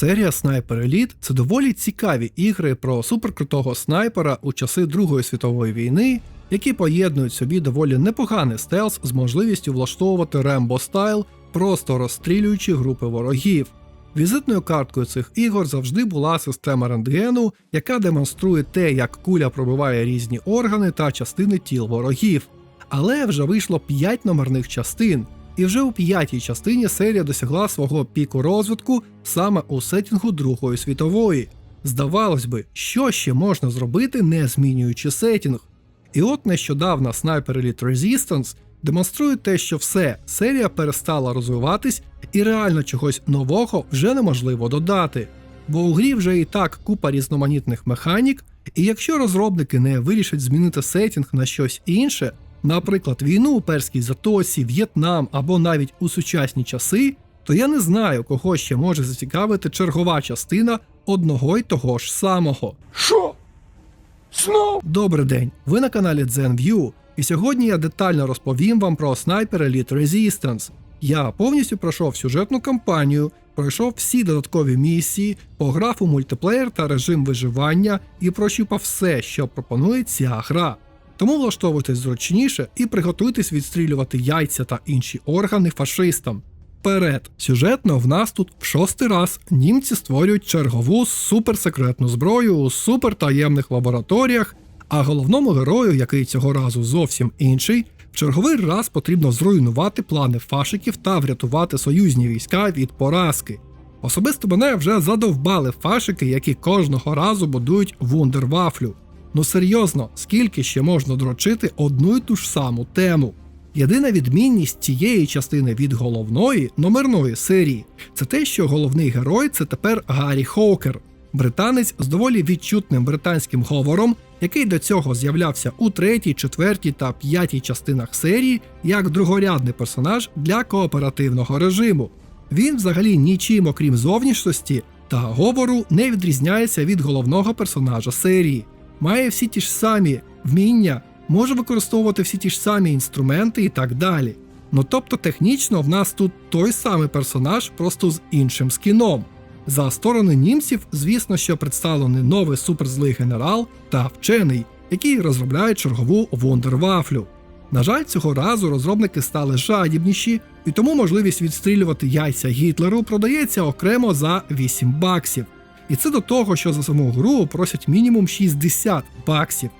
Серія Sniper Elite – це доволі цікаві ігри про суперкрутого снайпера у часи Другої світової війни, які поєднують собі доволі непоганий стелс з можливістю влаштовувати рембо стайл, просто розстрілюючи групи ворогів. Візитною карткою цих ігор завжди була система рентгену, яка демонструє те, як куля пробиває різні органи та частини тіл ворогів. Але вже вийшло 5 номерних частин, і вже у п'ятій частині серія досягла свого піку розвитку саме у сетінгу Другої світової. Здавалось би, що ще можна зробити, не змінюючи сетінг. І от нещодавно Sniper Elite Resistance демонструє те, що все, серія перестала розвиватись, і реально чогось нового вже неможливо додати. Бо у грі вже і так купа різноманітних механік, і якщо розробники не вирішать змінити сетінг на щось інше, наприклад, війну у перській затоці, В'єтнам або навіть у сучасні часи, то я не знаю, кого ще може зацікавити чергова частина одного й того ж самого. Що? Знов? Добрий день! Ви на каналі ZenView, і сьогодні я детально розповім вам про Sniper Elite Resistance. Я повністю пройшов сюжетну кампанію, пройшов всі додаткові місії, пограв у мультиплеєр та режим виживання і прощупав все, що пропонує ця гра. Тому влаштовуйтесь зручніше і приготуйтесь відстрілювати яйця та інші органи фашистам. Вперед! Сюжетно в нас тут в шостий раз німці створюють чергову суперсекретну зброю у супертаємних лабораторіях, а головному герою, який цього разу зовсім інший, в черговий раз потрібно зруйнувати плани фашиків та врятувати союзні війська від поразки. Особисто мене вже задовбали фашики, які кожного разу будують вундервафлю. Ну серйозно, скільки ще можна дрочити одну й ту ж саму тему? Єдина відмінність цієї частини від головної номерної серії це те, що головний герой це тепер Гаррі Хоукер, британець з доволі відчутним британським говором, який до цього з'являвся у третій, четвертій та п'ятій частинах серії як другорядний персонаж для кооперативного режиму. Він взагалі нічим, окрім зовнішності та говору, не відрізняється від головного персонажа серії. Має всі ті ж самі вміння, може використовувати всі ті ж самі інструменти і так далі. Ну тобто технічно в нас тут той самий персонаж, просто з іншим скіном. За сторони німців, звісно, що представлений новий суперзлий генерал та вчений, які розробляють чергову вундервафлю. На жаль, цього разу розробники стали жадібніші, і тому можливість відстрілювати яйця Гітлеру продається окремо за 8 баксів. І це до того, що за саму гру просять мінімум 60 баксів.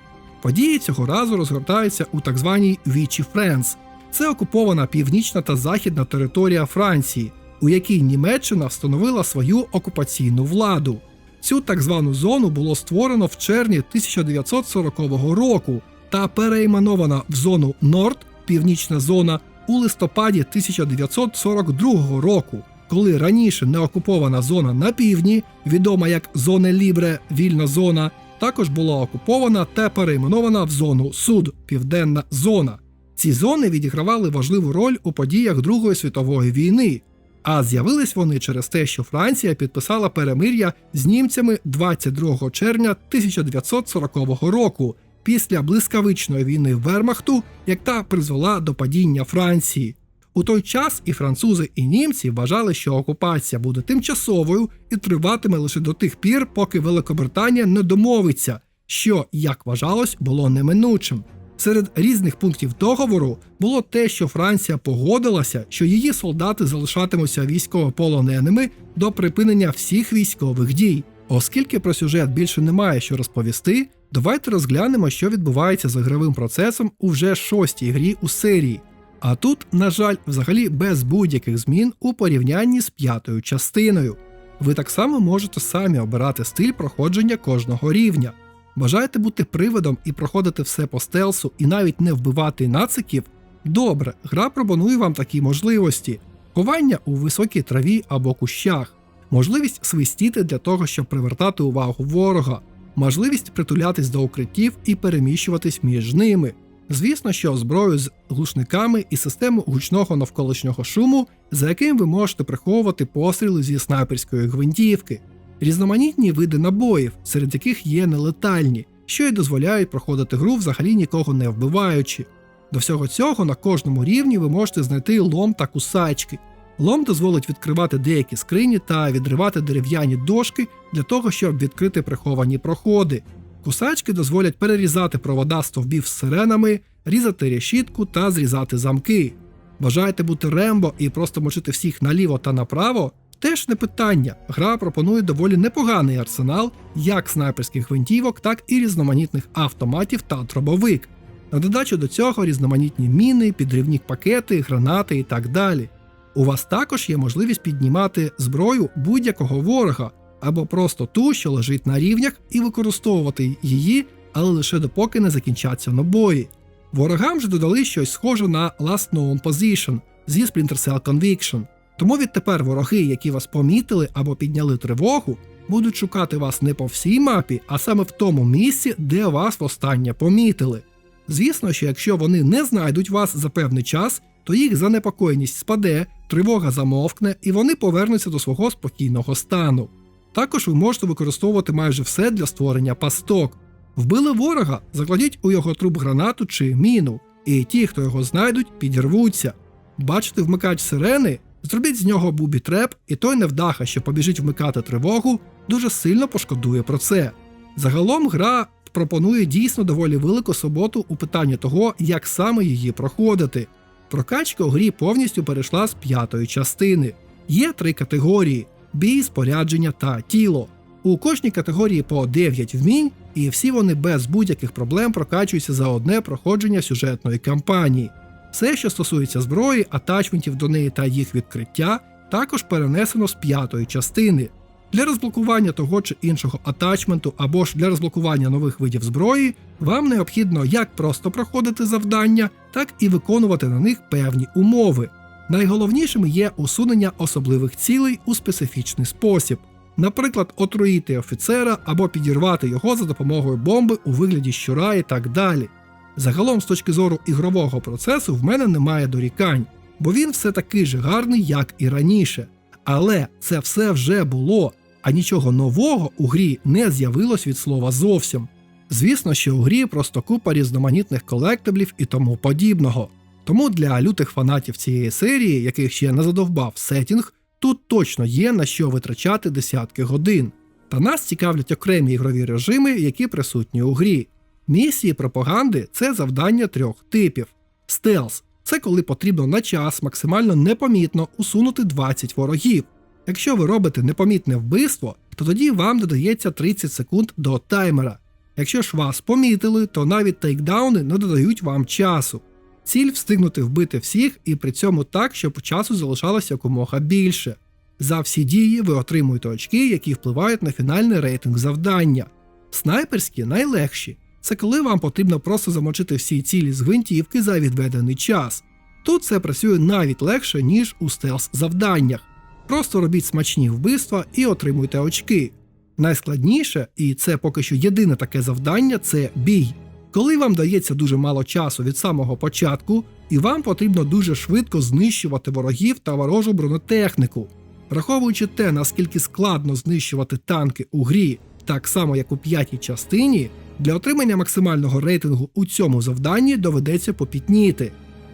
Події цього разу розгортаються у так званій Вічі Френс. Це окупована північна та західна територія Франції, у якій Німеччина встановила свою окупаційну владу. Цю так звану зону було створено в червні 1940 року та перейменована в зону Норд, північна зона, у листопаді 1942 року, коли раніше неокупована зона на півдні, відома як Зоне Лібре вільна зона, також була окупована та перейменована в зону Суд, Південна зона. Ці зони відігравали важливу роль у подіях Другої світової війни, а з'явились вони через те, що Франція підписала перемир'я з німцями 22 червня 1940 року після блискавичної війни Вермахту, яка призвела до падіння Франції. У той час і французи, і німці вважали, що окупація буде тимчасовою і триватиме лише до тих пір, поки Великобританія не домовиться, що, як вважалось, було неминучим. Серед різних пунктів договору було те, що Франція погодилася, що її солдати залишатимуться військовополоненими до припинення всіх військових дій. Оскільки про сюжет більше немає що розповісти, давайте розглянемо, що відбувається з ігровим процесом у вже шостій грі у серії. А тут, на жаль, взагалі без будь-яких змін у порівнянні з п'ятою частиною. Ви так само можете самі обирати стиль проходження кожного рівня. Бажаєте бути привидом і проходити все по стелсу і навіть не вбивати нациків? Добре, гра пропонує вам такі можливості: ховання у високій траві або кущах, можливість свистіти для того, щоб привертати увагу ворога, можливість притулятись до укриттів і переміщуватись між ними. Звісно, що зброю з глушниками і систему гучного навколишнього шуму, за яким ви можете приховувати постріли зі снайперської гвинтівки, різноманітні види набоїв, серед яких є нелетальні, що й дозволяють проходити гру взагалі нікого не вбиваючи. До всього цього на кожному рівні ви можете знайти лом та кусачки. Лом дозволить відкривати деякі скрині та відривати дерев'яні дошки для того, щоб відкрити приховані проходи. Кусачки дозволять перерізати провода стовбів з сиренами, різати решітку та зрізати замки. Бажаєте бути Рембо і просто мочити всіх наліво та направо? Теж не питання. Гра пропонує доволі непоганий арсенал як снайперських гвинтівок, так і різноманітних автоматів та дробовик. На додачу до цього різноманітні міни, підривні пакети, гранати і так далі. У вас також є можливість піднімати зброю будь-якого ворога або просто ту, що лежить на рівнях, і використовувати її, але лише допоки не закінчаться набої. Ворогам же додали щось схоже на Last Known Position зі Splinter Cell Conviction. Тому відтепер вороги, які вас помітили або підняли тривогу, будуть шукати вас не по всій мапі, а саме в тому місці, де вас востаннє помітили. Звісно, що якщо вони не знайдуть вас за певний час, то їх занепокоєність спаде, тривога замовкне і вони повернуться до свого спокійного стану. Також ви можете використовувати майже все для створення пасток. Вбили ворога, закладіть у його труп гранату чи міну, і ті, хто його знайдуть, підірвуться. Бачите вмикач сирени, зробіть з нього бубі-треп, і той невдаха, що побіжить вмикати тривогу, дуже сильно пошкодує про це. Загалом гра пропонує дійсно доволі велику суботу у питанні того, як саме її проходити. Прокачка у грі повністю перейшла з п'ятої частини. Є три категорії: бій, спорядження та тіло. У кожній категорії по 9 вмінь, і всі вони без будь-яких проблем прокачуються за одне проходження сюжетної кампанії. Все, що стосується зброї, атачментів до неї та їх відкриття, також перенесено з п'ятої частини. Для розблокування того чи іншого атачменту або ж для розблокування нових видів зброї, вам необхідно як просто проходити завдання, так і виконувати на них певні умови. Найголовнішими є усунення особливих цілей у специфічний спосіб, наприклад, отруїти офіцера або підірвати його за допомогою бомби у вигляді щура і так далі. Загалом, з точки зору ігрового процесу, в мене немає дорікань, бо він все такий же гарний, як і раніше. Але це все вже було, а нічого нового у грі не з'явилось від слова зовсім. Звісно, що у грі просто купа різноманітних колектиблів і тому подібного. Тому для лютих фанатів цієї серії, яких ще не задовбав сетінг, тут точно є на що витрачати десятки годин. Та нас цікавлять окремі ігрові режими, які присутні у грі. Місії пропаганди це завдання трьох типів. Стелс це коли потрібно на час максимально непомітно усунути 20 ворогів. Якщо ви робите непомітне вбивство, то тоді вам додається 30 секунд до таймера. Якщо ж вас помітили, то навіть тейкдауни не додають вам часу. Ціль встигнути вбити всіх і при цьому так, щоб часу залишалося якомога більше. За всі дії ви отримуєте очки, які впливають на фінальний рейтинг завдання. Снайперські найлегші. Це коли вам потрібно просто замочити всі цілі з гвинтівки за відведений час. Тут це працює навіть легше, ніж у стелс завданнях. Просто робіть смачні вбивства і отримуйте очки. Найскладніше, і це поки що єдине таке завдання це бій. Коли вам дається дуже мало часу від самого початку, і вам потрібно дуже швидко знищувати ворогів та ворожу бронетехніку. Враховуючи те, наскільки складно знищувати танки у грі, так само як у п'ятій частині, для отримання максимального рейтингу у цьому завданні доведеться попітніти.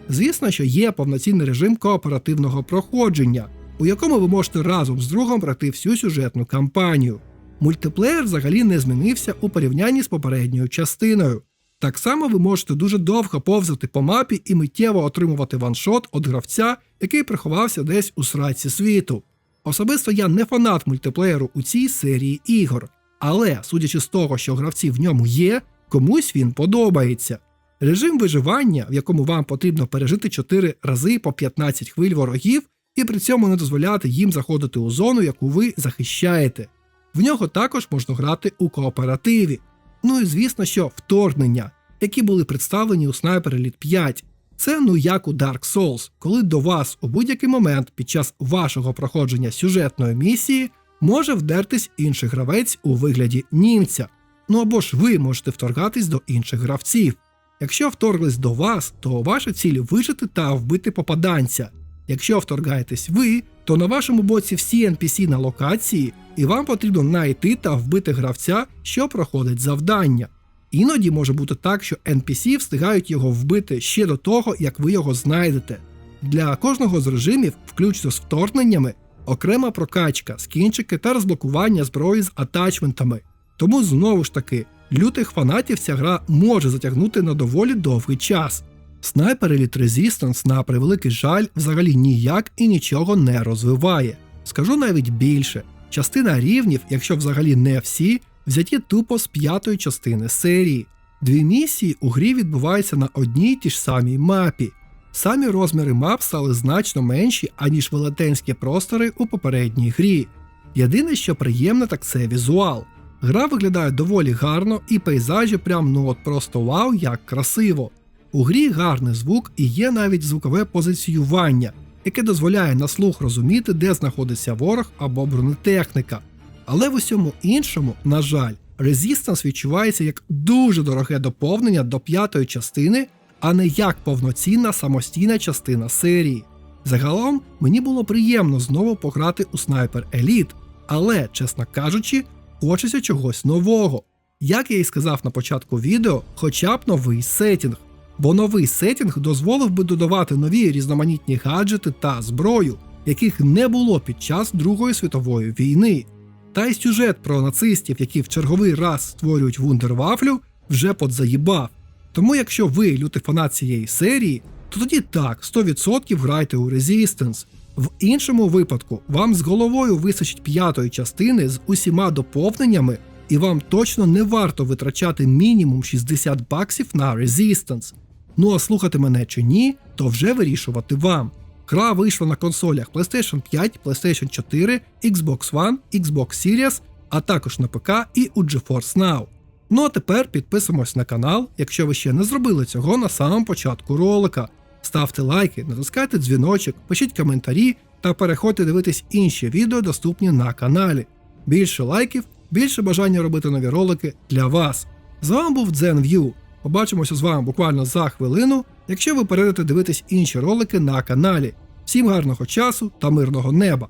Звісно, що є повноцінний режим кооперативного проходження, у якому ви можете разом з другом пройти всю сюжетну кампанію. Мультиплеєр взагалі не змінився у порівнянні з попередньою частиною. Так само ви можете дуже довго повзати по мапі і миттєво отримувати ваншот від гравця, який приховався десь у сраці світу. Особисто я не фанат мультиплеєру у цій серії ігор, але, судячи з того, що гравці в ньому є, комусь він подобається. Режим виживання, в якому вам потрібно пережити 4 рази по 15 хвиль ворогів, і при цьому не дозволяти їм заходити у зону, яку ви захищаєте. В нього також можна грати у кооперативі. Ну і звісно, що вторгнення, які були представлені у Sniper Elite 5. Це ну як у Dark Souls, коли до вас у будь-який момент під час вашого проходження сюжетної місії може вдертись інший гравець у вигляді німця. Ну або ж ви можете вторгатись до інших гравців. Якщо вторглись до вас, то ваша ціль вижити та вбити попаданця. Якщо вторгаєтесь ви, то на вашому боці всі NPC на локації, і вам потрібно знайти та вбити гравця, що проходить завдання. Іноді може бути так, що NPC встигають його вбити ще до того, як ви його знайдете. Для кожного з режимів, включно з вторгненнями, окрема прокачка, скінчики та розблокування зброї з атачментами. Тому знову ж таки, лютих фанатів ця гра може затягнути на доволі довгий час. Снайпер Elite Resistance, на превеликий жаль, взагалі ніяк і нічого не розвиває. Скажу навіть більше: частина рівнів, якщо взагалі не всі, взяті тупо з п'ятої частини серії. Дві місії у грі відбуваються на одній й тій ж самій мапі. Самі розміри мап стали значно менші, аніж велетенські простори у попередній грі. Єдине, що приємне, так це візуал. Гра виглядає доволі гарно, і пейзажі прям ну от просто вау, як красиво. У грі гарний звук і є навіть звукове позиціювання, яке дозволяє на слух розуміти, де знаходиться ворог або бронетехніка. Але в усьому іншому, на жаль, Resistance відчувається як дуже дороге доповнення до п'ятої частини, а не як повноцінна самостійна частина серії. Загалом мені було приємно знову пограти у Sniper Elite, але, чесно кажучи, хочеться чогось нового. Як я і сказав на початку відео, хоча б новий сетінг, бо новий сетінг дозволив би додавати нові різноманітні гаджети та зброю, яких не було під час Другої світової війни. Та й сюжет про нацистів, які в черговий раз створюють вундервафлю, вже подзаїбав. Тому якщо ви лютий фанат цієї серії, то тоді так, 100% грайте у Resistance. В іншому випадку вам з головою вистачить п'ятої частини з усіма доповненнями, і вам точно не варто витрачати мінімум 60 баксів на Resistance. Ну а слухати мене чи ні, то вже вирішувати вам. Гра вийшла на консолях PlayStation 5, PlayStation 4, Xbox One, Xbox Series, а також на ПК і у GeForce Now. Ну а тепер підписуємось на канал, якщо ви ще не зробили цього на самому початку ролика. Ставте лайки, натискайте дзвіночок, пишіть коментарі та переходьте дивитись інші відео, доступні на каналі. Більше лайків, більше бажання робити нові ролики для вас. З вами був DzenView. Побачимося з вами буквально за хвилину, якщо ви перейдете дивитись інші ролики на каналі. Всім гарного часу та мирного неба!